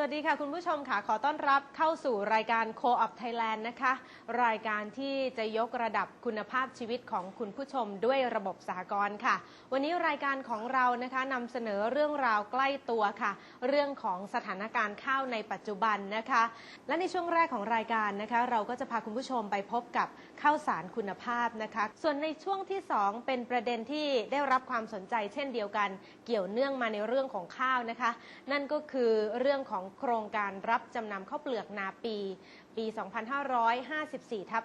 สวัสดีค่ะ คุณผู้ชมค่ะ ขอต้อนรับเข้าสู่รายการ Co-op Thailand นะคะ รายการที่จะยกระดับคุณภาพชีวิตของคุณผู้ชมด้วยระบบสหกรณ์ค่ะ วันนี้รายการของเรานะคะนำเสนอเรื่องราวใกล้ตัวค่ะ เรื่องของสถานการณ์ข้าวในปัจจุบันนะคะ และในช่วงแรกของรายการนะคะ เราก็จะพาคุณผู้ชมไปพบกับข้าวสารคุณภาพนะคะ ส่วนในช่วงที่สองเป็นประเด็นที่ได้รับความสนใจเช่นเดียวกัน เกี่ยวเนื่องมาในเรื่องของข้าวนะคะ นั่นก็คือเรื่องของโครงการรับจำนำข้าวเปลือกนาปีปี 2554 ทับ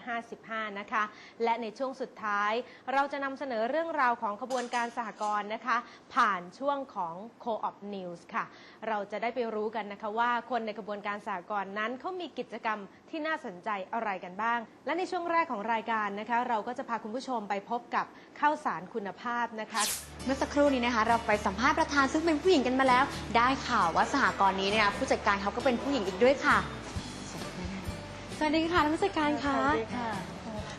2555 นะคะ และในช่วงสุดท้ายเราจะนำเสนอเรื่องราวของขบวนการสหกรณ์นะคะ ผ่านช่วงของ Co-op News ค่ะ เราจะได้ไปรู้กันนะคะว่าคนในกระบวนการสหกรณ์นั้นเขามีกิจกรรมที่น่าสนใจอะไรกันบ้าง และในช่วงแรกของรายการนะคะ เราก็จะพาคุณผู้ชมไปพบกับข้าวสารคุณภาพนะคะ เมื่อสักครู่นี้นะคะ เราไปสัมภาษณ์ประธานซึ่งเป็นผู้หญิงกันมาแล้ว ได้ข่าวว่าสหกรณ์นี้เนี่ยผู้จัดการเขาก็เป็นผู้หญิงอีกด้วยค่ะ สวัสดีค่ะท่านผู้จัดการคะสวัสดีค่ะ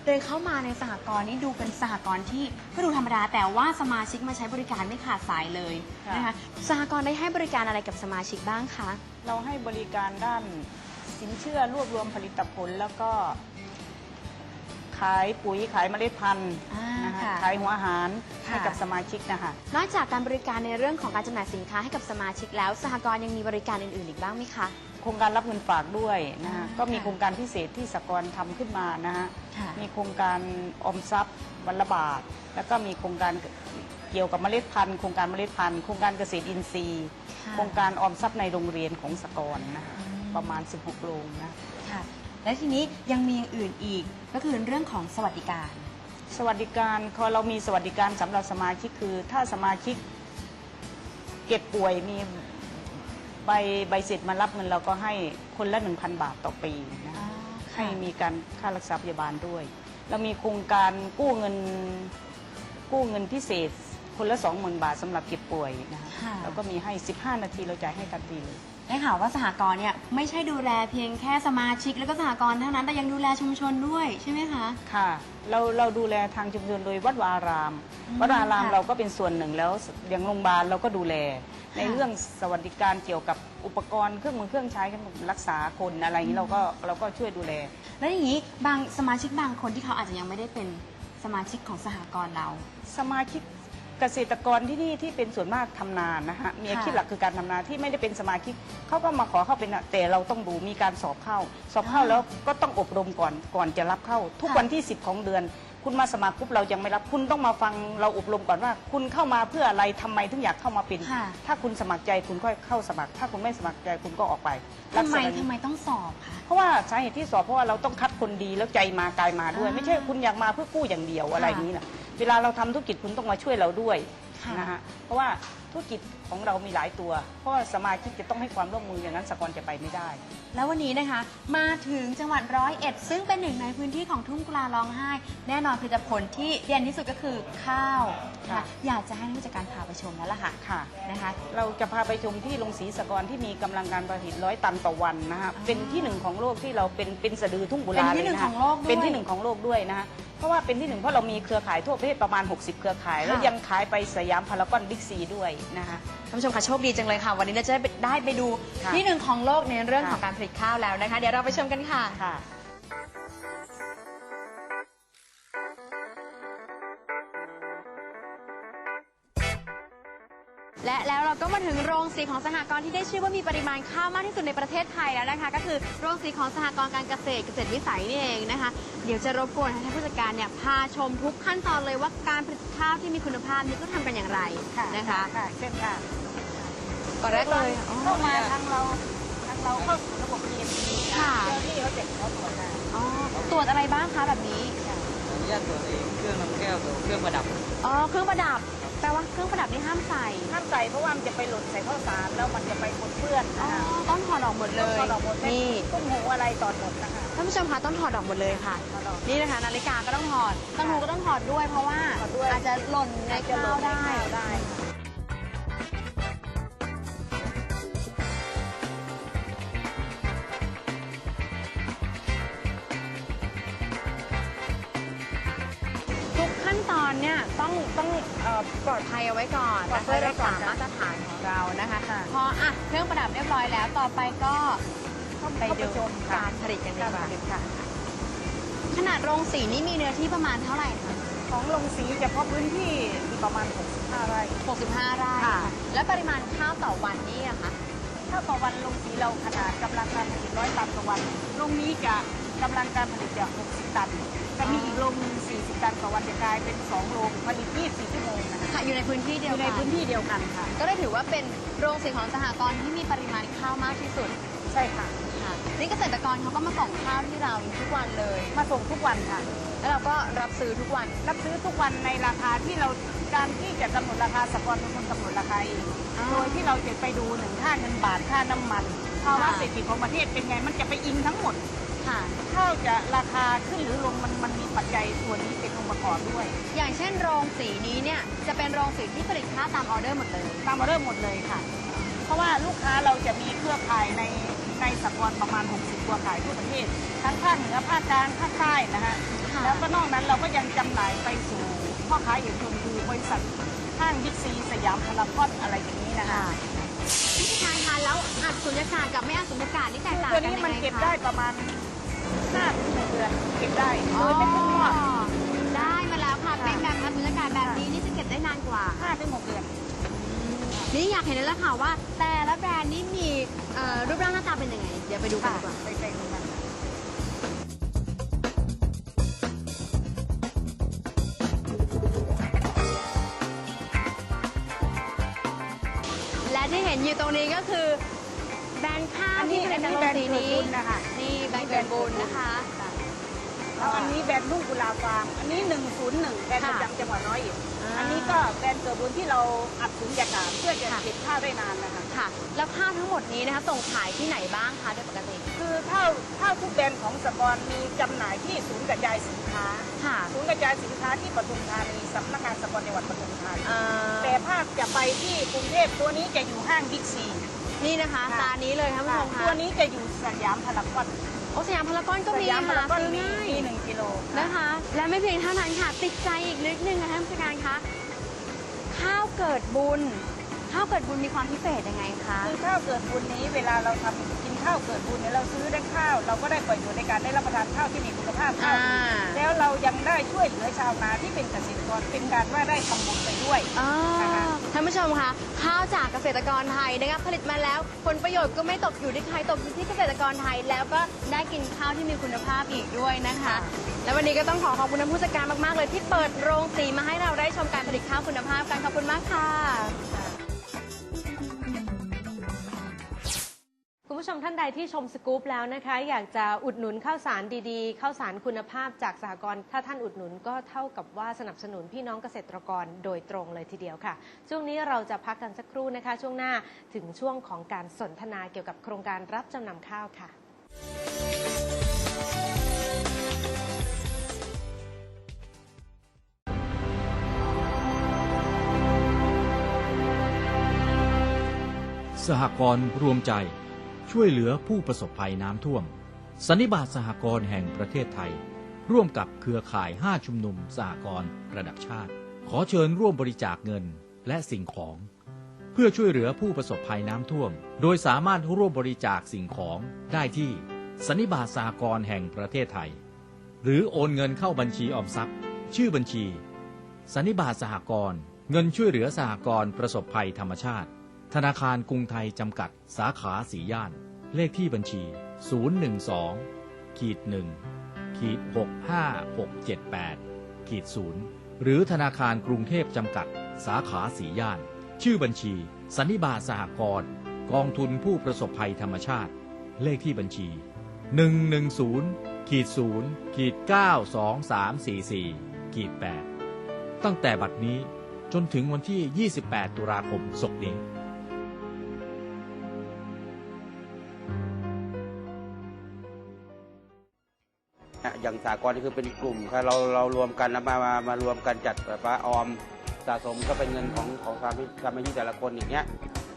เดินเข้ามาในสหกรณ์นี่ดูเป็นสหกรณ์ที่ก็ดูธรรมดาแต่ว่าสมาชิกมาใช้บริการไม่ขาดสายเลยค่ะ นะคะสหกรณ์ได้ให้บริการอะไรกับสมาชิกบ้างคะ เราให้บริการด้านสินเชื่อรวบรวมผลิตผล แล้วก็ ขายปุ๋ยขายเมล็ดพันธุ์อ่านะคะค่ะขายหัวอาหารค่ะ ให้กับสมาชิกนะคะ นอกจากการบริการในเรื่องของการจำหน่ายสินค้าให้กับสมาชิกแล้วสหกรณ์ยังมีบริการอื่นๆอีกบ้างไหมคะ โครงการรับเงินฝากด้วยนะคะอ่าก็มีค่ะ โครงการพิเศษที่สกรณ์ทำขึ้นมานะคะค่ะ มีโครงการออมทรัพย์วันละบาท แล้วก็มีโครงการเกี่ยวกับเมล็ดพันธุ์โครงการเมล็ดพันธุ์โครงการเกษตรอินทรีย์ ค่ะโครงการออมทรัพย์ในโรงเรียนของสกรณ์นะคะอืม ประมาณ 16 โรงนะ ค่ะ และทีนี้ยังมีอย่างอื่นอีกก็คือเรื่องของสวัสดิการ สวัสดิการพอเรามีสวัสดิการสำหรับสมาชิกคือ ถ้าสมาชิกเก็บป่วยมีใบใบเสร็จมารับเงินเราก็ให้คนละ1,000 บาทต่อปีนะให้มีการค่ารักษาพยาบาลด้วย เรามีโครงการกู้เงินกู้เงินพิเศษ คนละ20,000บาทสำหรับเก็บป่วยนะคะค่ะ เราก็มีให้ 15 นาทีเราจ่ายให้ทันทีเลย ได้ข่าวว่าสหกรณ์เนี่ยไม่ใช่ดูแลเพียงแค่สมาชิก แล้วก็สหกรณ์เท่านั้นแต่ยังดูแลชุมชนด้วยใช่ไหมคะ ค่ะ เราเราดูแลทางชุมชนโดยวัดวาอาราม อืมวัดวาอารามค่ะเราก็เป็นส่วนหนึ่งแล้วอย่างโรงพยาบาลเราก็ดูแล ในค่ะเรื่องสวัสดิการเกี่ยวกับอุปกรณ์เครื่องมือเครื่องใช้รักษาคนอะไรอย่างนี้เราก็เราก็ช่วยดูแล แล้วอย่างนี้บางสมาชิกบางคนที่เขาอาจจะยังไม่ได้เป็นสมาชิกของสหกรณ์เรา สมาชิก เกษตรกรที่นี่ที่เป็นส่วนมากทำนานะฮะมีอาชีพค่ะหลักคือการทำนาที่ไม่ได้เป็นสมาชิกเขาก็มาขอเข้าเป็นแต่เราต้องดูมีการสอบเข้า สอบเข้าอ่าแล้วก็ต้องอบรมก่อนก่อนจะรับเข้า ทุกค่ะวันที่ 10 ของเดือน คุณมาสมัครปุ๊บเรายังไม่รับคุณต้องมาฟังเราอบรมก่อนว่า คุณเข้ามาเพื่ออะไรทำไมถึงอยากเข้ามาเป็น ค่ะ ถ้าคุณสมัครใจคุณก็เข้าสมัคร ถ้าคุณไม่สมัครใจคุณก็ออกไปทำไมลักษณะนี้ ทำไมต้องสอบคะ เพราะว่าสาเหตุที่สอบเพราะว่าเราต้องคัดคนดีแล้วใจมากายมาด้วย อ่าไม่ใช่คุณอยากมาเพื่อกู้อย่างเดียวอะไรค่ะอย่างนี้นะ เวลาเราทำธุรกิจคุณต้องมาช่วยเราด้วยค่ะ นะฮะเพราะว่าธุรกิจของเรามีหลายตัว เพราะว่าสมาชิกจะต้องให้ความร่วมมืออย่างนั้นสกลจะไปไม่ได้ แล้ววันนี้นะคะ มาถึงจังหวัดร้อยเอ็ดซึ่งเป็นหนึ่งในพื้นที่ของทุ่งกุลาร้องไห้ แน่นอนผลิตผลที่เด่นที่สุดก็คือข้าวค่ะค่ะอยากจะให้ผู้จัดการพาไปชมแล้วล่ะค่ะค่ะนะคะ เราจะพาไปชมที่โรงสีสกรที่มีกำลังการผลิตร้อยตันต่อวันนะฮะอ๋อเป็นที่หนึ่งของโลกที่เราเป็นเป็นสะดือทุ่งบุเป็นราที่เลยหนึ่งนะขฮะองโลกด้วยเป็นที่หนึ่งของโลกด้วยนะฮะเพราะว่าเป็นที่หนึ่งเพราะเรามีเครือข่ายทั่วประเทศประมาณ 60 เครือข่าย แล้วค่ะยังขายไปสยามพารากอนบิ๊กซีด้วยนะคะ ท่านผู้ชมคะโชคดีจังเลยค่ะ วันนี้เราจะได้ไปได้ไปดูค่ะที่หนึ่งของโลกในเรื่องค่ะของการผลิตข้าวแล้วนะคะ เดี๋ยวเราไปชมกันค่ะ ค่ะ และแล้วเราก็มาถึงโรงสีของสหกรณ์ที่ได้ชื่อว่ามีปริมาณข้าวมากที่สุดในประเทศไทยแล้วนะคะ ก็คือโรงสีของสหกรณ์การเกษตรเกษตรวิสัยนี่เองนะคะ เดี๋ยวจะรบกวนให้ท่านผู้จัดการเนี่ยพาชมทุกขั้นตอนเลยว่าการผลิตข้าวที่มีคุณภาพนี้ก็ทำกันอย่างไรนะคะค่ะเช่นค่ะก่อนแรกเลยอ๋อเข้ามาทางเราทางเราเข้าสู่ระบบ GMP ค่ะ เจ้าที่เขาเสร็จเขาตรวจมาอ๋อตรวจอะไรบ้างคะแบบนี้ ขออนุญาตตรวจเองเครื่องนำแก้วกับเครื่องประดับ อ๋อเครื่องประดับ แปลว่าเครื่องประดับนี่ห้ามใส่ห้ามใส่เพราะว่ามันจะไปหล่นใส่ข้าวสารแล้วมันจะไปปนเปื้อนอ๋อนะคะต้องถอดออกหมดเลยต้องถอดออกหมดนี่ตุ้มหูอะไรตอดหมดนะคะท่านผู้ชมคะต้องถอดออกหมดเลยค่ะ ถอดออก นี่นะคะ นาฬิกาก็ต้องถอดตังหูก็ต้องถอดด้วยเพราะว่าถอดด้วย อาจจะหล่นในจะหล่ข้าวนในได้ข้าวได้ ต้องต้องเอ่อปลอดภัยเอาไว้ก่อนปลอดภัเพื่ยอไว้รักก่อษานมาตรฐานของเรานะคะ ค่ะ พออะเครื่องประดับเรียบร้อยแล้วต่อไปก็ไปเข้าดูชมค่ะการผลิตกันดีการกว่าผลิตค่ะ ขนาดโรงสีนี่มีเนื้อที่ประมาณเท่าไหร่คะของลงสีเฉพาะพื้นที่มีประมาณ 65 ไร่ 65 ไร่ค่ะ และปริมาณข้าวต่อวันนี่อะคะ ถ้าต่อวันลงสีเราขนาดกำลังการผลิตร้อยตันต่อวันโรงนี้จะกำลังการผลิตจะ60 ตัน จะมีอีกโรงหนึ่ง40 ตันต่อวันจะกลายเป็น 2 โรงผลิต 24 ชั่วโมงนะคะค่ะอยู่ในพื้นที่อเดียวยู่ในกันพื้นที่เดียวกันค่ะ ก็ได้ถือว่าเป็นโรงสีของสหกรณ์ที่มีปริมาณข้าวมากที่สุดใช่ค่ะ ค่ะนี่เกษตรกรเขาก็มาส่งข้าวที่เราทุกวันเลย มาส่งทุกวันค่ะ แล้วเราก็รับซื้อทุกวัน รับซื้อทุกวันในราคาที่เราการที่จะกำหนดราคาสกรเป็นคนกำหนดราคาเองอ๋อโดยที่เราจะไปดูหนึ่งค่าเงินบาทค่าน้ำมันภาวะค่ะ เศรษฐกิจของประเทศเป็นไงมันจะไปอิงทั้งหมดค่ะ ข้าวจะราคาขึ้นหรือลงมันมันมีปัจจัยส่วนนี้เป็นอง ค์ประกอบด้วย อย่างเช่นโรงสีนี้เนี่ยจะเป็นโรงสีที่ผลิตข้าวตามออเดอร์หมดเลย ตามมาเริ่มหมดเลยค่ะ เพราะว่าลูกค้าเราจะมีเครือข่ายในในสกรประมาณ 60เครือข่ายทั่วประเทศ ทั้งภาคเหนือภาคกลางภาคใต้นะฮะค่ะแล้วก็นอกนั้นเราก็ยังจำหน่ายไปสู่พ่อค้าเอกชนคือบริษัทห้างบิ๊กซีสยามพารากอนอะไรอย่างนี้นะคะพี่ชายคะแล้วอัดสุญญากาศกับไม่อัดสุญญากาศนี่แตกต่างตัวกันนี้ยังมันไงเก็บคะได้ประมาณ5ถึง6เดือนเก็บได้โดอ๋อยไม่ขึ้นงอกได้มา กว่า5ถึง6เดือนนี่อยากเห็นแล้วค่ะว่า แต่ละแบรนด์นี่มีเอ่อรูปร่างหน้าตาเป็นยังไง เดี๋ยวไปดูกันดีกว่า ไปไปดูกันและที่เห็นอยู่ตรงนี้ก็คือแบรนด์ข้าวอันนี้ที่ผลิอัตนจากนี้โรแบรงนด์สีเกิดนี้บุญนะคะ นี่แบรนด์เกิดบุญนะคะ แล้วอันนี้แบรนด์ลูกกุหลาบฟาร์มอันนี้ 101แบรนด์ประค่ะจำจังหวัดร้อยเอ็ด อ่าอันนี้ก็แบรนด์เกิดบุญที่เราอัดสุญญากาศเพื่อจะค่ะเก็บข้าวได้นานนะคะ ค่ะ แล้วข้าวทั้งหมดนี้นะคะส่งขายที่ไหนบ้างคะโดยปกติ คือข้าวข้าวทุกแบรนด์ของสกรมีจำหน่ายที่ศูนย์กระจายสินค้า ค่ะ ศูนย์กระจายสินค้าที่ปทุมธานีสำนักงานสกรจังหวัดปทุมธานี เอ่อ แต่ภาคจะไปที่กรุงเทพตัวนี้จะอยู่ห้างบิ๊กซี นี่นะคะค่ะ ตานี้เลยท่านผู้ชมคะตัวนี้จะอยู่สยามพารากอนโอสยามพารากอนก็สมียามพาหารากอนซื้อมีง่ายมีหนึ่งกิโลนะคะ และไม่เพียงเท่านั้นค่ะติดใจอีกนิดนึงนะคะท่านผู้จัดการคะข้าวเกิดบุญ ข้าวเกิดบุญมีความพิเศษยังไงคะ คือข้าวเกิดบุญนี้เวลาเราทำกิน ข้าวเกิดบุญเนี่ยเราซื้อได้ข้าว เราก็ได้ประโยชน์ในการได้รับประทานข้าวที่มีคุณภาพข้าวดีอ่า แล้วเรายังได้ช่วยเหลือชาวนาที่เป็นเกษตรกรเป็นการว่าได้ทำบุญไปด้วยอ่านะคะ ท่านผู้ชมคะข้าวจากเกษตรกรไทยนะคะผลิตมาแล้ว ผลประโยชน์ก็ไม่ตกอยู่ที่ใครตกอยู่ที่เกษตรกรไทย แล้วก็ได้กินข้าวที่มีคุณภาพอีกด้วยนะคะ และวันนี้ก็ต้องขอขอบคุณท่านผู้จัดการมากๆเลยที่เปิดโรงสีมาให้เราได้ชมการผลิตข้าวคุณภาพกันขอบคุณมากค่ะ ผู้ชมท่านใดที่ชมสกู๊ปแล้วนะคะ อยากจะอุดหนุนข้าวสารดีๆ ข้าวสารคุณภาพจากสหกรณ์ถ้าท่านอุดหนุนก็เท่ากับว่าสนับสนุนพี่น้องเกษตรกรโดยตรงเลยทีเดียวค่ะ ช่วงนี้เราจะพักกันสักครู่นะคะ ช่วงหน้าถึงช่วงของการสนทนาเกี่ยวกับโครงการรับจำนำข้าวค่ะสหกรณ์รวมใจ ช่วยเหลือผู้ประสบภัยน้ำท่วม สันนิบาตสหกรณ์แห่งประเทศไทย ร่วมกับเครือข่าย 5 ชุมนุมสหกรณ์ระดับชาติ ขอเชิญร่วมบริจาคเงินและสิ่งของ เพื่อช่วยเหลือผู้ประสบภัยน้ำท่วม โดยสามารถร่วมบริจาคสิ่งของได้ที่สันนิบาตสหกรณ์แห่งประเทศไทย หรือโอนเงินเข้าบัญชีออมทรัพย์ ชื่อบัญชีสันนิบาตสหกรณ์เงินช่วยเหลือสหกรณ์ประสบภัยธรรมชาติ ธนาคารกรุงไทยจำกัด สาขาสีย่าน เลขที่บัญชี 012ขีด1ขีด65678ขีด0หรือธนาคารกรุงเทพจำกัด สาขาสีย่าน ชื่อบัญชี สันนิบาตสหกรณ์กองทุนผู้ประสบภัยธรรมชาติ เลขที่บัญชี 110ขีด0ขีด92344ขีด8ตั้งแต่บัดนี้จนถึงวันที่ 28 ตุลาคมศกนี้ อะอย่างสากลนี่คือเป็นกลุ่มครับเราเรารวมกันแล้วมามามารวมกันจัดแบบว่าออมสะสมก็เป็นเงินของของสามีสามีแต่ละคนอย่างเงี้ย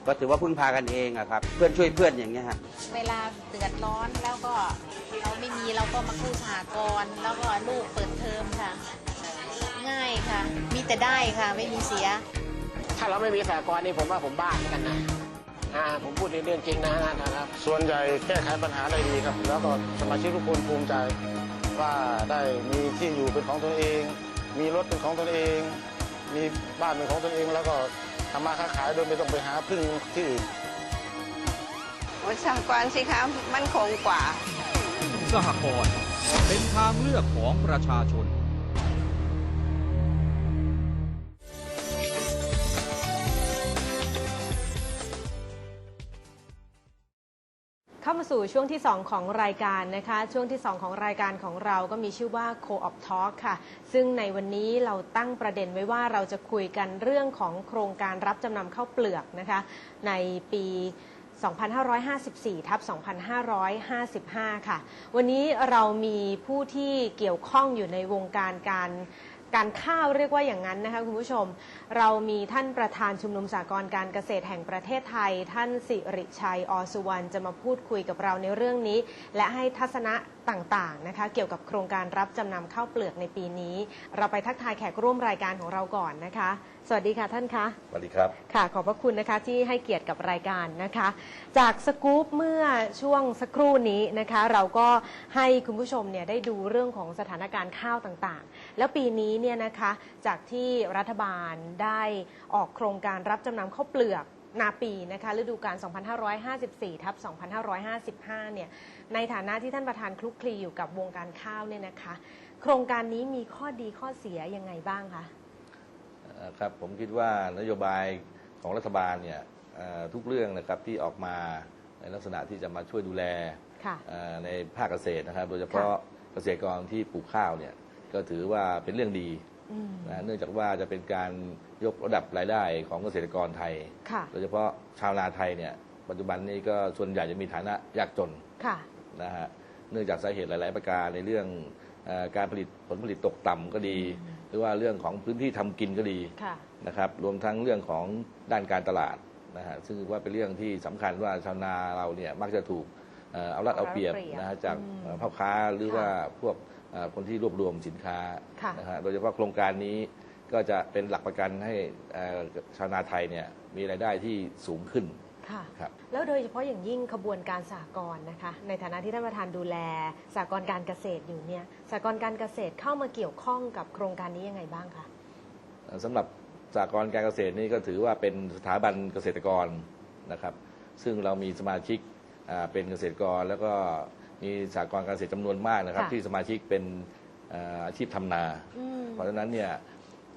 ก็ถือว่าพึ่งพากันเองอะครับเพื่อนช่วยเพื่อนอย่างเงี้ยฮะเวลาเดือดร้อนแล้วก็เราไม่มีเราก็มากู้สหกรณ์แล้วก็ลูกเปิดเทอมค่ะ ง่ายค่ะ มีแต่ได้ค่ะไม่มีเสีย ถ้าเราไม่มีสหกรณ์นี่ผมว่าผมบ้าเหมือนกันนะอ่าผมพูดในเรื่องจริงนะนะครับ ส่วนใหญ่แก้ไขปัญหาได้ดีครับ แล้วก็สมาชิกทุกคนภูมิใจ ว่าได้มีที่อยู่เป็นของตนเอง มีรถเป็นของตนเอง มีบ้านเป็นของตนเอง แล้วก็ทำมาค้าขายโดยไม่ต้องไปหาพึ่งที่อื่นสหกรณ์สิคะมั่นคงกว่า สหกรณ์เป็นทางเลือกของประชาชน เข้ามาสู่ช่วงที่ 2 ของรายการนะคะ ช่วงที่ 2 ของรายการของเราก็มีชื่อว่า Co-op Talk ค่ะ ซึ่งในวันนี้เราตั้งประเด็นไว้ว่าเราจะคุยกันเรื่องของโครงการรับจำนำข้าวเปลือกนะคะ ในปี 2554 ทับ 2555 ค่ะ วันนี้เรามีผู้ที่เกี่ยวข้องอยู่ในวงการการ การข้าวเรียกว่าอย่างนั้นนะคะคุณผู้ชม เรามีท่านประธานชุมนุมสากลการเกษตรแห่งประเทศไทย ท่านสิริชัยอสุวรรณจะมาพูดคุยกับเราในเรื่องนี้ และให้ทัศนะต่างๆนะคะ เกี่ยวกับโครงการรับจำนำข้าวเปลือกในปีนี้ เราไปทักทายแขกร่วมรายการของเราก่อนนะคะ สวัสดีค่ะท่านคะสวัสดีครับ ค่ะ ขอบพระคุณนะคะที่ให้เกียรติกับรายการนะคะ จากสกู๊ปเมื่อช่วงสักครู่นี้นะคะ เราก็ให้คุณผู้ชมเนี่ยได้ดูเรื่องของสถานการณ์ข้าวต่างๆ แล้วปีนี้เนี่ยนะคะจากที่รัฐบาลได้ออกโครงการรับจำนำข้าวเปลือก นาปีนะคะฤดูกาล 2554 ทับ 2555 เนี่ย ในฐานะที่ท่านประธานคลุกคลีอยู่กับวงการข้าวเนี่ยนะคะ โครงการนี้มีข้อดีข้อเสียยังไงบ้างคะเอ่อครับผมคิดว่านโยบายของรัฐบาลเนี่ยเอ่อทุกเรื่องนะครับที่ออกมาในลักษณะที่จะมาช่วยดูแลค่ะเอ่อในภาคเกษตรนะครับ โดยเฉพาะเกษตรกรที่ปลูกข้าวเนี่ยก็ถือว่าเป็นเรื่องดีอืม นะเนื่องจากว่าจะเป็นการยกระดับรายได้ของเกษตรกรไทย ค่ะ โดยเฉพาะชาวนาไทยเนี่ยปัจจุบันนี้ก็ส่วนใหญ่จะมีฐานะยากจนค่ะ นะฮะเนื่องจากสาเหตุหลาย ๆ ประการในเรื่องเออการผลิตผลผลิตตกต่ำก็ดี หรือว่าเรื่องของพื้นที่ทำกินก็ดี ค่ะ นะครับรวมทั้งเรื่องของด้านการตลาดนะฮะซึ่งว่าเป็นเรื่องที่สำคัญว่าชาวนาเราเนี่ยมักจะถูกเอ่อเอารัดเอาเปรียบเอารัดเอาเปรียบนะฮะจากอืมเอ่อพ่อค้าหรือค่ะว่าพวกเอ่อ คนที่รวบรวมสินค้าค่ะนะฮะโดยเฉพาะโครงการนี้ก็จะเป็นหลักประกันให้เอ่อชาวนาไทยเนี่ยมีรายได้ที่สูงขึ้นค่ะครับแล้วโดยเฉพาะอย่างยิ่งขบวนการสหกรณ์นะคะ ในฐานะที่ท่านประธานดูแลสหกรณ์การเกษตรอยู่เนี่ยสหกรณ์การเกษตรเข้ามาเกี่ยวข้องกับโครงการนี้ยังไงบ้างคะสำหรับสากลการเกษตรนี่ก็ถือว่าเป็นสถาบันเกษตรกรนะครับ ซึ่งเรามีสมาชิกอ่าเป็นเกษตรกรแล้วก็ มีสากลการเกษตรจำนวนมากนะครับ ค่ะ ที่สมาชิกเป็นอ่าอาชีพทำนา อืม เพราะฉะนั้นเนี่ย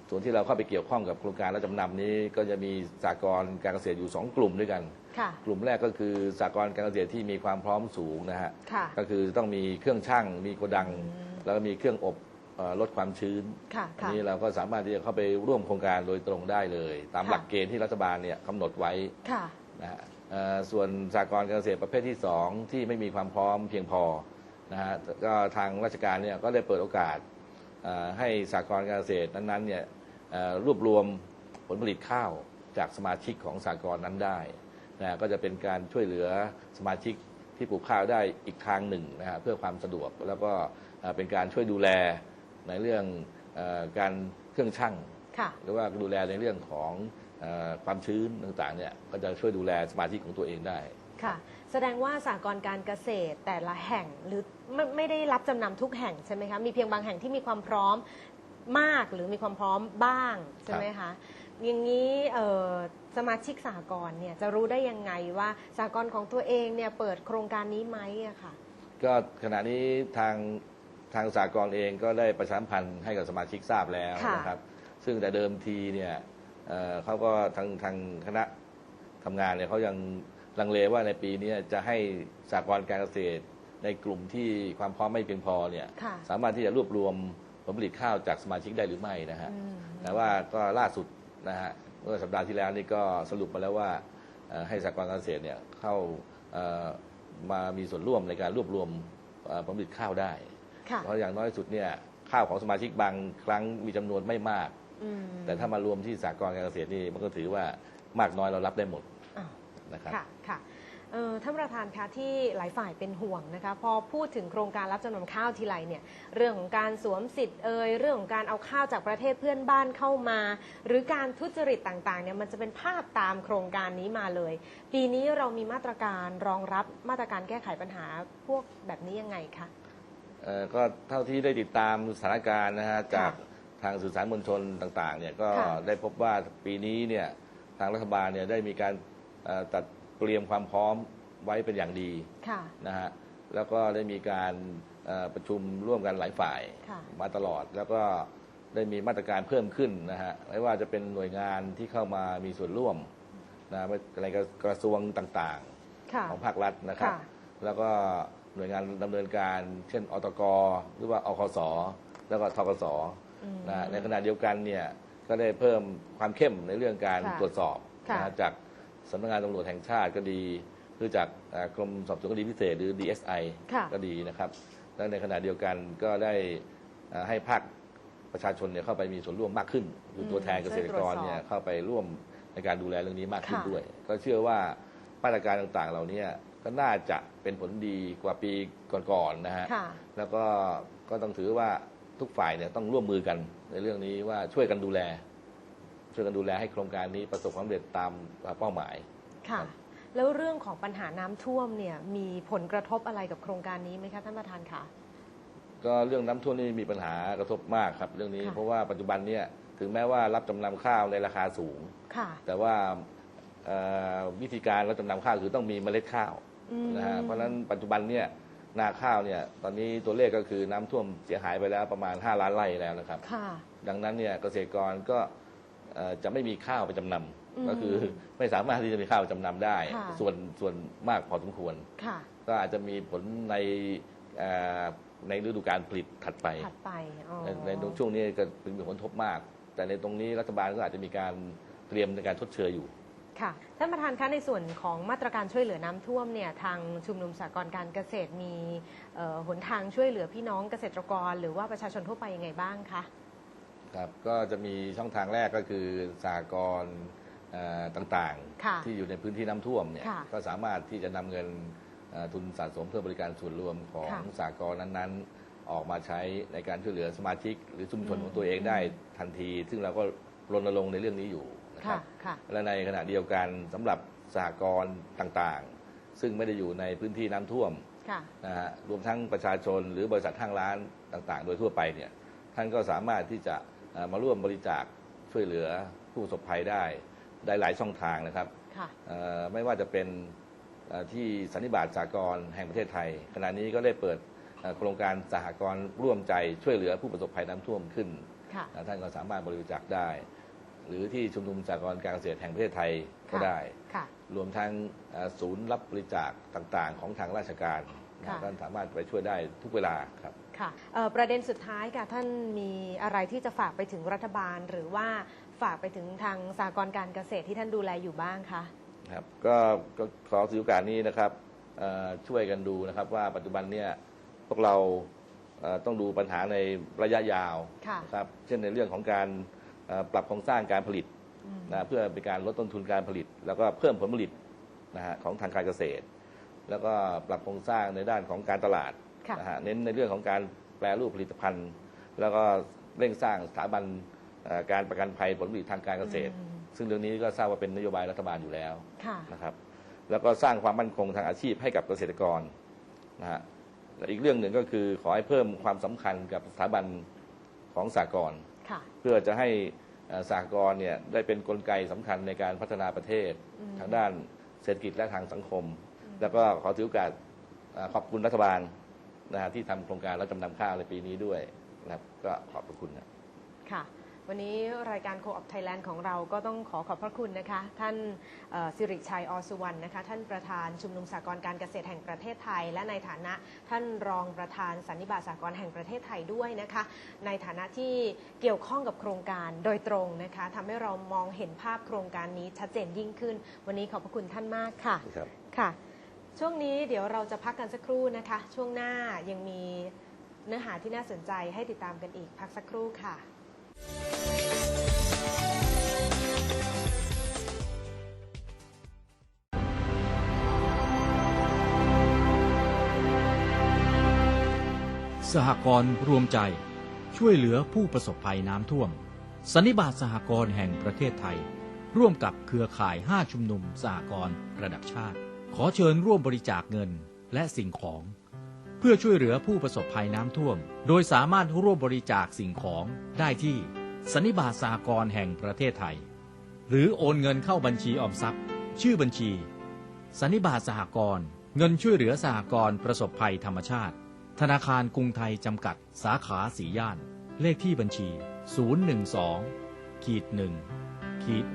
ส่วนที่เราเข้าไปเกี่ยวข้องกับโครงการรับจำนำนี้ ก็จะมีสากลการเกษตรอยู่2กลุ่มด้วยกัน ค่ะ กลุ่มแรกก็คือสากลการเกษตรที่มีความพร้อมสูงนะฮะค่ะก็คือต้องมีเครื่องชั่งมีโกดังอืมแล้วก็มีเครื่องอบเอ่อลดความชื้นค่ะอันค่ะนี้เราก็สามารถที่จะเข้าไปร่วมโครงการโดยตรงได้เลย ตามค่ะ หลักเกณฑ์ที่รัฐบาลเนี่ยกำหนดไว้ค่ะ นะฮะเอ่อ ส่วนสากลการเกษตรประเภทที่สองที่ไม่มีความพร้อมเพียงพอนะฮะก็ทางราชการเนี่ยก็ได้เปิดโอกาสให้สากลการเกษตรนั้นๆเนี่ยรวบรวมผลผลิตข้าวจากสมาชิกของสากลนั้นได้นะก็จะเป็นการช่วยเหลือสมาชิกที่ปลูกข้าวได้อีกทางหนึ่งนะฮะเพื่อความสะดวกแล้วก็เป็นการช่วยดูแลในเรื่องการเครื่องชั่ง หรือว่าดูแลในเรื่องของเออความชื้นต่างๆเนี่ยก็จะช่วยดูแลสมาชิกของตัวเองได้ค่ะแสดงว่าสหกรณ์การเกษตรแต่ละแห่งหรือไม่ไม่ได้รับจำนำทุกแห่งใช่ไหมคะมีเพียงบางแห่งที่มีความพร้อมมากหรือมีความพร้อมบ้างใช่ไหมคะอย่างนี้เอ่อสมาชิกสหกรณ์เนี่ยจะรู้ได้ยังไงว่าสหกรณ์ของตัวเองเนี่ยเปิดโครงการนี้ไหมอะค่ะก็ขณะนี้ทางทางสากลเองก็ได้ประชาสัมพันธ์ให้กับสมาชิกทราบแล้วค่ะนะครับ ซึ่งแต่เดิมทีเนี่ยเอ่อเขาก็ทางทางคณะทำงานเนี่ยเขายังลังเลว่าในปีนี้จะให้สากลการเกษตร ในกลุ่มที่ความพร้อมไม่เพียงพอเนี่ยค่ะสามารถที่จะรวบรวมผลผลิตข้าวจากสมาชิกได้หรือไม่นะฮะอืมแต่ว่าก็ล่าสุดนะฮะเมื่อสัปดาห์ที่แล้วนี่ก็สรุปมาแล้วว่าเอ่อให้สากลการเกษตรเนี่ยเข้าเอ่อมามีส่วนร่วมในการรวบรวมเอ่อผลผลิตข้าวได้ค่ะเพราะอย่างน้อยสุดเนี่ยข้าวของสมาชิกบางครั้งมีจำนวนไม่มาก อืมแต่ถ้ามารวมที่สากลการเกษตรนี่มันก็ถือว่ามากน้อยเรารับได้หมดอ้าวนะครับ ค่ะค่ะเออท่านประธานคะที่หลายฝ่ายเป็นห่วงนะคะ พอพูดถึงโครงการรับจำนำข้าวทีไรเนี่ย เรื่องของการสวมสิทธิ์เอ่ยเรื่องของการเอาข้าวจากประเทศเพื่อนบ้านเข้ามา หรือการทุจริตต่างๆเนี่ยมันจะเป็นภาพตามโครงการนี้มาเลย ปีนี้เรามีมาตรการรองรับมาตรการแก้ไขปัญหาพวกแบบนี้ยังไงคะ เอ่อก็เท่าที่ได้ติดตามสถานการณ์นะฮะจาก ทางสื่อสารมวลชนต่างๆเนี่ยก็ค่ะได้พบว่าปีนี้เนี่ยทางรัฐบาลเนี่ยได้มีการเอ่อจัดเตรียมความพร้อมไว้เป็นอย่างดีค่ะนะฮะแล้วก็ได้มีการเอ่อประชุมร่วมกันหลายฝ่ายค่ะมาตลอด แล้วก็ได้มีมาตรการเพิ่มขึ้นนะฮะไม่ว่าจะเป็นหน่วยงานที่เข้ามามีส่วนร่วมนะในกระทรวงต่างๆค่ะของภาครัฐนะครับค่ะแล้วก็หน่วยงานดำเนินการ เช่นอตกหรือว่าอคสแล้วก็ทกสอืม นะในขณะเดียวกันเนี่ยก็ได้เพิ่มความเข้มในเรื่องการค่ะตรวจสอบค่ะนะจากสำนักงานตำรวจแห่งชาติก็ดี หรือจากเอ่อกรมสอบสวนคดีพิเศษหรือ DSI ค่ะ ก็ดีนะครับและในขณะเดียวกันก็ได้เอ่อให้ภาคประชาชนเนี่ยเข้าไปมีส่วนร่วมมากขึ้นคือตัวแทนเกษตรกรเนี่ยเข้าไปร่วมในการดูแลเรื่องนี้มากขึ้นค่ะ ด้วย ก็เชื่อว่ามาตรการต่างๆเหล่านี้ก็น่าจะเป็นผลดีกว่าปีก่อนๆนะฮะ ค่ะ แล้วก็ก็ต้องถือว่า ทุกฝ่ายเนี่ยต้องร่วมมือกันในเรื่องนี้ว่าช่วยกันดูแล ช่วยกันดูแลให้โครงการนี้ประสบความสำเร็จตามเป้าหมายค่ะ แล้วเรื่องของปัญหาน้ำท่วมเนี่ยมีผลกระทบอะไรกับโครงการนี้ไหมคะท่านประธานคะ ก็เรื่องน้ำท่วมนี่มีปัญหากระทบมากครับ เรื่องนี้ค่ะ เพราะว่าปัจจุบันเนี่ยถึงแม้ว่ารับจำนำข้าวในราคาสูง ค่ะแต่ว่าเอ่อวิธีการรับจำนำข้าวคือต้องมีเมล็ดข้าว อืม นะฮะเพราะฉะนั้นปัจจุบันเนี่ย นาข้าวเนี่ยตอนนี้ตัวเลขก็คือน้ำท่วมเสียหายไปแล้วประมาณ 5 ล้านไร่แล้วนะครับ ค่ะ ดังนั้นเนี่ยเกษตรกรก็เอ่อจะไม่มีข้าวไปจำนอืมำก็คือไม่สามารถที่จะมีข้าวไปจำนำได้ ค่ะ ส่วนส่วนมากพอสมควร ค่ะ ก็อาจจะมีผลในเอ่อในฤดูการผลิตถัดไป ถัดไปอ๋อในในช่วงนี้ก็เป็นผลกระทบมาก แต่ในตรงนี้รัฐบาลก็อาจจะมีการเตรียมในการชดเชยอยู่ ค่ะท่านประธานคะในส่วนของมาตรการช่วยเหลือน้ำท่วมเนี่ยทางชุมนุมสากลการเกษตรมีเอ่อหนทางช่วยเหลือพี่น้องเกษตรกร หรือว่าประชาชนทั่วไปยังไงบ้างคะ ครับก็จะมีช่องทางแรกก็คือสหกรณ์เอ่อต่างค่ะๆ ที่อยู่ในพื้นที่น้ำท่วมเนี่ยค่ะก็สามารถที่จะนำเงินเอ่อทุนสะสมเพื่อบริการส่วนรวมของค่ะสหกรณ์นั้นๆ ออกมาใช้ในการช่วยเหลือสมาชิก หรือชุมชนอืมของตัวเองได้ทันที ซึ่งเราก็รณรงค์ในเรื่องนี้อยู่ นะคค่ะรับค่ะและในขณะเดียวกันสำหรับสหกรณ์ต่างๆ ซึ่งไม่ได้อยู่ในพื้นที่น้ำท่วมค่ะนะฮะรวมทั้งประชาชนหรือบริษัทห้างร้านต่างๆ โดยทั่วไปเนี่ยท่านก็สามารถที่จะเอ่อมาร่วมบริจาคช่วยเหลือผู้ประสบภัยได้ได้หลายช่องทางนะครับค่ะเอ่อไม่ว่าจะเป็นเอ่อที่สันนิบาตสากลแห่งประเทศไทย ขณะนี้ก็ได้เปิดเอ่อโครงการสหกรณ์ร่วมใจช่วยเหลือผู้ประสบภัยน้ำท่วมขึ้นค่ะนะท่านก็สามารถบริจาคได้ หรือที่ชุมนุมสหกรณ์การเกษตรแห่งประเทศไทยก็ค่ะได้ ค่ะ รวมทั้งเอ่อศูนย์รับบริจาคต่างๆ ของทางราชการนะค่ะ ท่านสามารถไปช่วยได้ทุกเวลาครับ ค่ะเอ่อประเด็นสุดท้ายค่ะท่านมีอะไรที่จะฝากไปถึงรัฐบาล หรือว่าฝากไปถึงทางสากลการเกษตรที่ท่านดูแลอยู่บ้างคะ ครับก็ก็ขอถือโอกาสนี้นะครับเอ่อช่วยกันดูนะครับว่าปัจจุบันเนี่ยพวกเราเอ่อต้องดูปัญหาในระยะยาวค่ะ นะครับเช่นในเรื่องของการเอ่อ ปรับโครงสร้างการผลิตอืมนะเพื่อเป็นการลดต้นทุนการผลิต แล้วก็เพิ่มผลผลิตนะฮะของทางการเกษตร แล้วก็ปรับโครงสร้างในด้านของการตลาดค่ะนะฮะเน้นในเรื่องของการแปรรูปผลิตภัณฑ์ แล้วก็เร่งสร้างสถาบันเอ่อการประกันภัยผลผลิตทางการเกษตรอืมซึ่งเรื่องนี้ก็ทราบว่าเป็นนโยบายรัฐบาลอยู่แล้วค่ะนะครับแล้วก็สร้างความมั่นคงทางอาชีพให้กับเกษตรกรนะฮะและอีกเรื่องหนึ่งก็คือขอให้เพิ่มความสำคัญกับสถาบันของสากลค่ะเพื่อจะให้เอ่อ สากลเนี่ยได้เป็นกลไกสำคัญในการพัฒนาประเทศ อืม ทางด้านเศรษฐกิจและทางสังคม แล้วก็ขอถือโอกาสเอ่อขอบคุณรัฐบาลนะฮะที่ทำโครงการรับจำนำข้าวในปีนี้ด้วยนะครับก็ขอบพระคุณนะ ค่ะ วันนี้รายการโคอ p ไทยแลนด์ของเราก็ต้องขอขอบพระคุณนะคะ ท่านเอ่อสิริชัยอสุวรรณนะคะ ท่านประธานชุมนุมสากลการเกษตรแห่งประเทศไทย และในฐานะท่านรองประธานสันนิบาตสากลแห่งประเทศไทยด้วยนะคะ ในฐานะที่เกี่ยวข้องกับโครงการโดยตรงนะคะทำให้เรามองเห็นภาพโครงการนี้ชัดเจนยิ่งขึ้น วันนี้ขอบพระคุณท่านมากค่ะครับค่ะ ช่วงนี้เดี๋ยวเราจะพักกันสักครู่นะคะ ช่วงหน้ายังมีเนื้อหาที่น่าสนใจให้ติดตามกันอีกพักสักครู่ค่ะ สหกรณ์รวมใจ ช่วยเหลือผู้ประสบภัยน้ำท่วม สันนิบาตสหกรณ์แห่งประเทศไทย ร่วมกับเครือข่าย 5 ชุมนุมสหกรณ์ระดับชาติ ขอเชิญร่วมบริจาคเงินและสิ่งของ พื่อช่วยเหลือผู้ประสบภัยน้ำท่วม โดยสามารถร่วมบริจาคสิ่งของได้ที่สันนิบาตสหกรณ์แห่งประเทศไทย หรือโอนเงินเข้าบัญชีออมทรัพย์ ชื่อบัญชีสันนิบาตสหกรณ์เงินช่วยเหลือสหกรณ์ประสบภัยธรรมชาติ ธนาคารกรุงไทยจำกัด สาขาสีย่าน เลขที่บัญชี 012ขีด1ขีด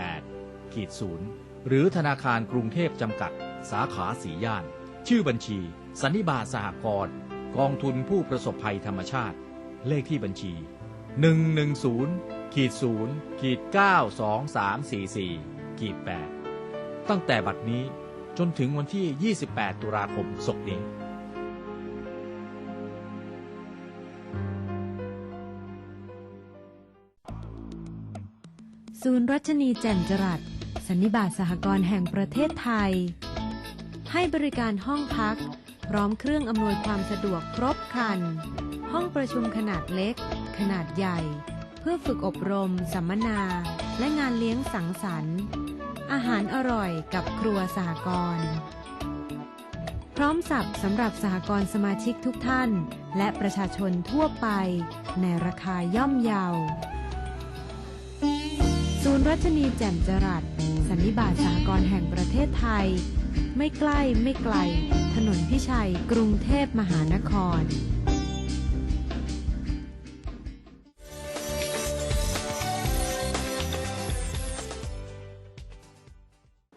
65678ขีด0หรือธนาคารกรุงเทพจำกัด สาขาสีย่าน ชื่อบัญชี สันนิบาตสหกรณ์กองทุนผู้ประสบภัยธรรมชาติ เลขที่บัญชี 110ขีด0ขีด92344ขีด8ตั้งแต่บัดนี้จนถึงวันที่ 28 ตุลาคมศกนี้ศูนย์รัชนีแจ่มจรัสสันนิบาตสหกรณ์แห่งประเทศไทย ให้บริการห้องพัก พร้อมเครื่องอำนวยความสะดวกครบครัน ห้องประชุมขนาดเล็ก ขนาดใหญ่ เพื่อฝึกอบรม สัมมนา และงานเลี้ยงสังสรรค์ อาหารอร่อยกับครัวสหกรณ์พร้อมสับสำหรับสหกรณ์สมาชิกทุกท่าน และประชาชนทั่วไป ในราคาย่อมเยาศูนย์รัชนีแจ่มจรัสสันนิบาตสหกรณ์แห่งประเทศไทย ไม่ใกล้ไม่ไกล ถนนพิชัย กรุงเทพมหานครแ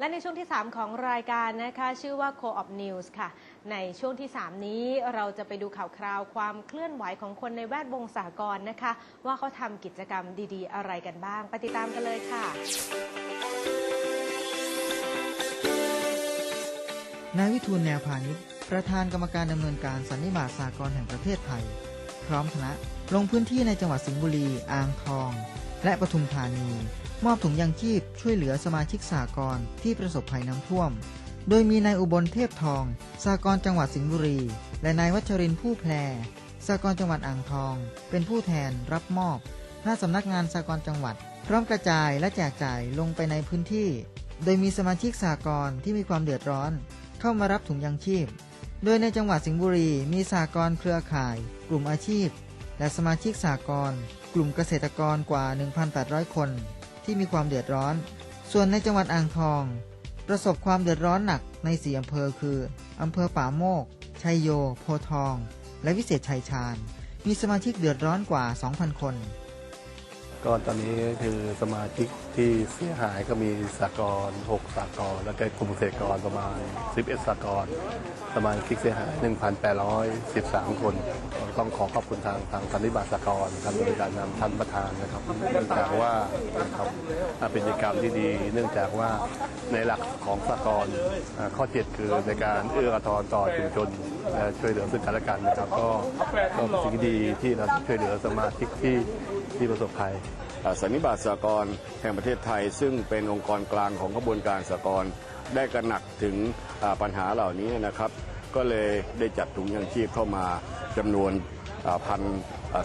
ละในช่วงที่ 3 ของรายการนะคะชื่อว่า Co-op News ค่ะ ในช่วงที่ 3 นี้เราจะไปดูข่าวคราวความเคลื่อนไหวของคนในแวดวงสากลนะคะ ว่าเขาทำกิจกรรมดีๆ อะไรกันบ้าง ไปติดตามกันเลยค่ะ นายวิทูลแนวพาณิชย์ประธานกรรมการดำเนินการสันนิบาตสากลแห่งประเทศไทย พร้อมคณะลงพื้นที่ในจังหวัดสิงห์บุรี อ่างทอง และปทุมธานี มอบถุงยางชีพช่วยเหลือสมาชิกสากลที่ประสบภัยน้ำท่วม โดยมีนายอุบลเทพทองสากลจังหวัดสิงห์บุรี และนายวัชรินผู้แพรสากลจังหวัดอ่างทอง เป็นผู้แทนรับมอบหน้าสำนักงานสากลจังหวัด พร้อมกระจายและแจกจ่ายลงไปในพื้นที่ โดยมีสมาชิกสากลที่มีความเดือดร้อน เข้ามารับถุงยางชีพ โดยในจังหวัดสิงห์บุรีมีสากลเครือข่าย กลุ่มอาชีพ และสมาชิกสากลกลุ่มเกษตรกรกว่า 1,800 คน ที่มีความเดือดร้อน ส่วนในจังหวัดอ่างทอง ประสบความเดือดร้อนหนักในสี่อำเภอคืออำเภอป่าโมก ชัยโย โพทอง และวิเศษชัยชาญ มีสมาชิกเดือดร้อนกว่า 2,000 คน ก็ตอนนี้คือสมาชิกที่เสียหายก็มีสากล6สากลแล้วก็กลุ่มเกษตรกรประมาณ 11สากลสมาชิกเสียหาย 1,813 คนต้องขอขอบคุณทางทางสันนิบาตสากลทางบริการนำท่านประธานนะครับเนื่องจากว่านะครับเป็นกิจกรรมที่ดี เนื่องจากว่าในหลักของสากลอ่าข้อเจ็ดคือในการเอื้ออาทรต่อชุมชนและช่วยเหลือซึ่งกันและกันนะครับ ก็ก็เป็นสิ่งที่ดีที่เราช่วยเหลือสมาชิกที่ ที่ประสบภัยสันนิบาตสากลแห่งประเทศไทย ซึ่งเป็นองค์กรกลางของกระบวนการสากลได้กระหนักถึงปัญหาเหล่านี้นะครับ ก็เลยได้จัดถุงยังชีพเข้ามาจำนวนพัน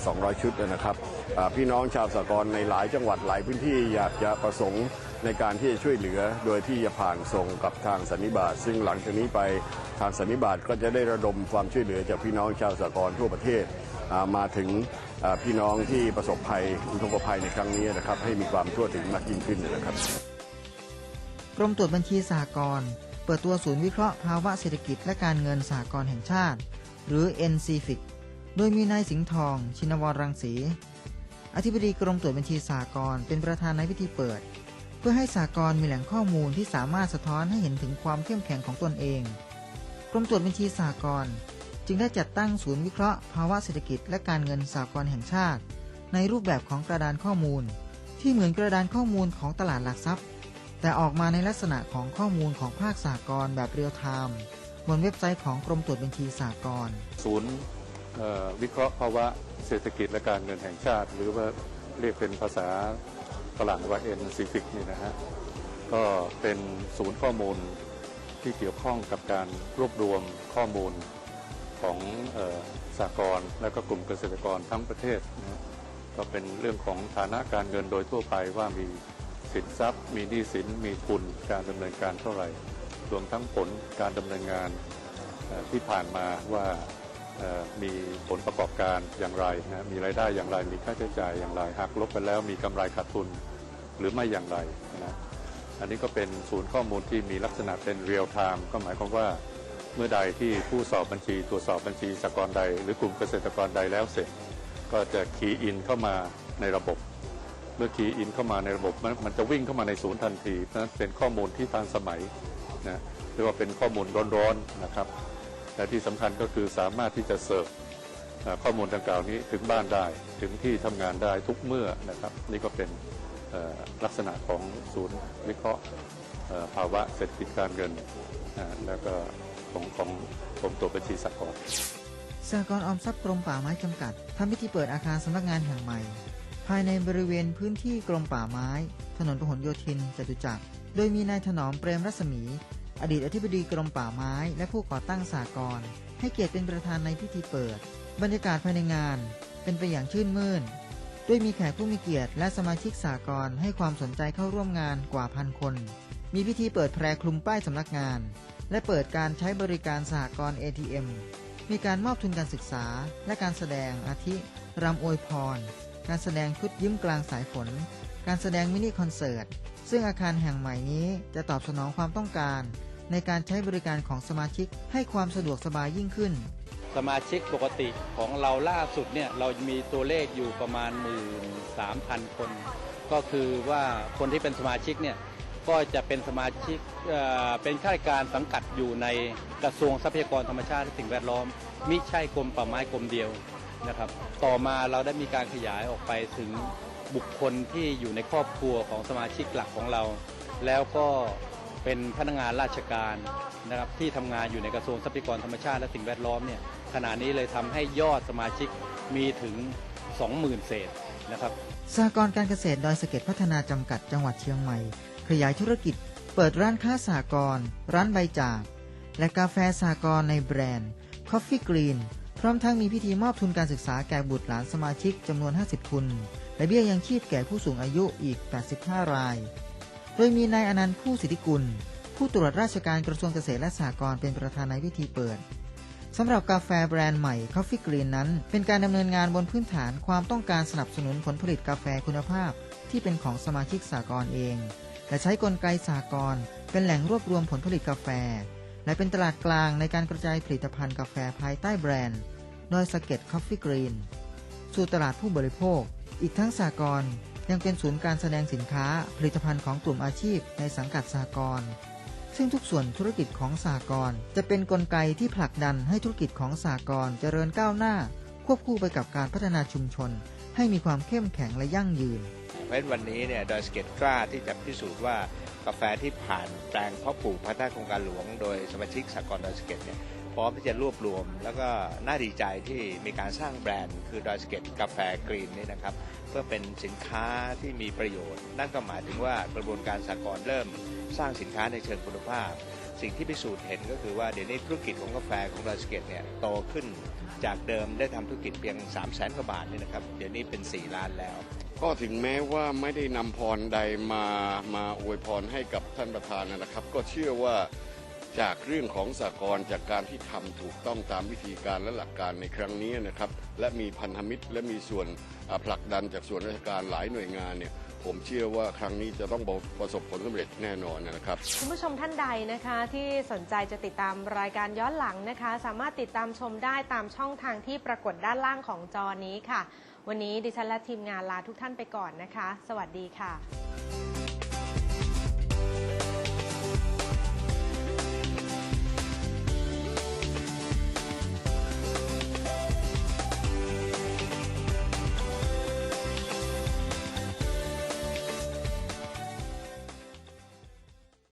สองร้อยชุดนะครับพี่น้องชาวสากลในหลายจังหวัดหลายพื้นที่อยากจะประสงค์ในการที่จะช่วยเหลือโดยที่จะผ่านส่งกับทางสันนิบาตซึ่งหลังจากนี้ไปทางสันนิบาตก็จะได้ระดมความช่วยเหลือจากพี่น้องชาวสากลทั่วประเทศมาถึง พี่น้องที่ประสบภัยอุทกภัยในครั้งนี้นะครับ ให้มีความทั่วถึงมากยิ่งขึ้นนะครับ กรมตรวจบัญชีสหกรณ์เปิดตัวศูนย์วิเคราะห์ภาวะเศรษฐกิจและการเงินสหกรณ์แห่งชาติ หรือ NCFIC โดยมีนายสิงห์ทอง ชินวรรังสี อธิบดีกรมตรวจบัญชีสหกรณ์เป็นประธานในพิธีเปิด เพื่อให้สหกรณ์มีแหล่งข้อมูลที่สามารถสะท้อนให้เห็นถึงความเข้มแข็งของตนเอง กรมตรวจบัญชีสหกรณ์ จึงได้จัดตั้งศูนย์วิเคราะห์ภาวะเศรษฐกิจและการเงินสหกรณ์แห่งชาติ ในรูปแบบของกระดานข้อมูล ที่เหมือนกระดานข้อมูลของตลาดหลักทรัพย์ แต่ออกมาในลักษณะของข้อมูลของภาคสหกรณ์แบบเรียลไทม์บนเว็บไซต์ของกรมตรวจบัญชีสหกรณ์ศูนย์วิเคราะห์ภาวะเศรษฐกิจและการเงินแห่งชาติ หรือว่าเรียกเป็นภาษาฝรั่งว่า n c f i c นี่นะฮะก็เป็นศูนย์ข้อมูลที่เกี่ยวข้องกับการรวบรวมข้อมูล ของออสากลและก็กลุ่มเกษตรกรทั้งประเทศนะก็เป็นเรื่องของฐานะการเงินโดยทั่วไปว่ามีสินทรัพย์ มีหนี้สินมีทุนการดำเนินการเท่าไหร่รวมทั้งผลการดำเนินงานที่ผ่านมาว่ามีผลประกอบการอย่างไรนะมีรายได้อย่างไร มีค่าใช้จ่ายอย่างไรหักลบไปแล้วมีกำไรขาดทุนหรือไม่อย่างไรนะอันนี้ก็เป็นศูนย์ข้อมูลที่มีลักษณะเป็นเรียลไทม์ก็หมายความว่า เมื่อใดที่ผู้สอบบัญชีตรวจสอบบัญชีสหกรณ์ใด หรือกลุ่มเกษตรกรใดแล้วเสร็จ ก็จะคีย์อินเข้ามาในระบบ เมื่อคีย์อินเข้ามาในระบบมันมันจะวิ่งเข้ามาในศูนย์ทันทีเพราะฉะนั้นเป็นข้อมูลที่ทันสมัยนะเรียกว่าเป็นข้อมูลร้อนๆนะครับและที่สำคัญก็คือสามารถที่จะเสิร์ฟข้อมูลดังกล่าวนี้ถึงบ้านได้ถึงที่ทำงานได้ทุกเมื่อนะครับ นี่ก็เป็นลักษณะของศูนย์วิเคราะห์ภาวะเศรษฐกิจการเงินแล้วก็ ของของกรมตรวจบัญชีสากลสหกรณ์ออมทรัพย์กรมป่าไม้จำกัดทำพิธีเปิดอาคารสำนักงานแห่งใหม่ ภายในบริเวณพื้นที่กรมป่าไม้ ถนนพหลโยธินจตุจักร โดยมีนายถนอมเปรมรัศมี อดีตอธิบดีกรมป่าไม้ และผู้ก่อตั้งสหกรณ์ให้เกียรติเป็นประธานในพิธีเปิด บรรยากาศภายในงาน เป็นไปอย่างชื่นมื่นโดยมีแขกผู้มีเกียรติและสมาชิกสหกรณ์ให้ความสนใจเข้าร่วมงานกว่าพันคน มีพิธีเปิดแพรคลุมป้ายสำนักงาน และเปิดการใช้บริการสหกรณ์ ATM มีการมอบทุนการศึกษา และการแสดงอาทิรำอวยพร การแสดงชุดยิ้มกลางสายฝน การแสดงมินิคอนเสิร์ต ซึ่งอาคารแห่งใหม่นี้จะตอบสนองความต้องการ ในการใช้บริการของสมาชิกให้ความสะดวกสบายยิ่งขึ้น สมาชิกปกติของเราล่าสุดเนี่ยเรามีตัวเลขอยู่ประมาณ 13,000 คน ก็คือว่าคนที่เป็นสมาชิกเนี่ย ก็จะเป็นสมาชิกเป็นข้าราชการสังกัดอยู่ในกระทรวงทรัพยากรธรรมชาติและสิ่งแวดล้อมมิใช่กรมป่าไม้กรมเดียวนะครับ ต่อมาเราได้มีการขยายออกไปถึงบุคคลที่อยู่ในครอบครัวของสมาชิกหลักของเรา แล้วก็เป็นพนักงานราชการนะครับที่ทำงานอยู่ในกระทรวงทรัพยากรธรรมชาติและสิ่งแวดล้อมเนี่ยขณะนี้เลยทำให้ยอดสมาชิกมีถึง 20,000 เศษนะครับสหกรณ์การเกษตรดอยสะเก็ดพัฒนาจำกัดจังหวัดเชียงใหม่ ขยายธุรกิจ เปิดร้านค้าสหกรร้านใบจาก และกาแฟสหกรในแบรนด์ Coffee Green พร้อมทั้งมีพิธีมอบทุนการศึกษาแก่บุตรหลานสมาชิกจำนวน 50 ทุน และเบี้ยยังชีพแก่ผู้สูงอายุอีก 85 ราย โดยมีนายอนันต์ผู้สิทธิกุล ผู้ตรวจราชการกระทรวงเกษตรและสหกรณ์เป็นประธานในพิธีเปิดสำหรับกาแฟแบรนด์ใหม่ Coffee Green นั้น เป็นการดำเนินงานบนพื้นฐานความต้องการสนับสนุนผลผลิตกาแฟคุณภาพ ที่เป็นของสมาชิกสากลเอง และใช้กลไกสากลเป็นแหล่งรวบรวมผลผลิตกาแฟ และเป็นตลาดกลางในการกระจายผลิตภัณฑ์กาแฟภายใต้แบรนด์โดยสเก็ต Coffee Green สู่ตลาดผู้บริโภค อีกทั้งสากลยังเป็นศูนย์การแสดงสินค้าผลิตภัณฑ์ของกลุ่มอาชีพในสังกัดสากลซึ่งทุกส่วนธุรกิจของสากลจะเป็นกลไกที่ผลักดันให้ธุรกิจของสากลเจริญก้าวหน้า ควบคู่ไปกับการพัฒนาชุมชน ให้มีความเข้มแข็งและยั่งยืน เพราะฉะนั้นวันนี้เนี่ยดอยสเก็ตกล้าที่จะพิสูจน์ว่ากาแฟที่ผ่านแปลงเพาะปลูกภายใต้โครงการหลวง โดยสมาชิกสากลดอยสเก็ตเนี่ยพร้อมที่จะรวบรวม แล้วก็น่าดีใจที่มีการสร้างแบรนด์คือดอยสเก็ตกาแฟกรีนนี่นะครับเพื่อเป็นสินค้าที่มีประโยชน์ นั่นก็หมายถึงว่ากระบวนการสากลเริ่มสร้างสินค้าในเชิงคุณภาพ สิ่งที่พิสูจน์เห็นก็คือว่าเดี๋ยวนี้ธุรกิจของกาแฟของดอยสเกตเนี่ยโตขึ้นจากเดิมได้ทำธุรกิจเพียง 3 0 0แสนกว่าบาทนี่นะครับ เดี๋ยวนี้เป็น 4 ล้านแล้ว ก็ถึงแม้ว่าไม่ได้นำพรใดมามาอวยพรให้กับท่านประธานนะครับ ก็เชื่อว่าจากเรื่องของสากลจากการที่ทำถูกต้องตามวิธีการและหลักการในครั้งนี้นะครับ และมีพันธมิตรและมีส่วนผลักดันจากส่วนราชการหลายหน่วยงานเนี่ย ผมเชื่อว่าครั้งนี้จะต้องประสบผลสำเร็จแน่นอนนะครับ คุณผู้ชมท่านใดนะคะที่สนใจจะติดตามรายการย้อนหลังนะคะ สามารถติดตามชมได้ตามช่องทางที่ปรากฏด้านล่างของจอนี้ค่ะ วันนี้ดิฉันและทีมงานลาทุกท่านไปก่อนนะคะ สวัสดีค่ะ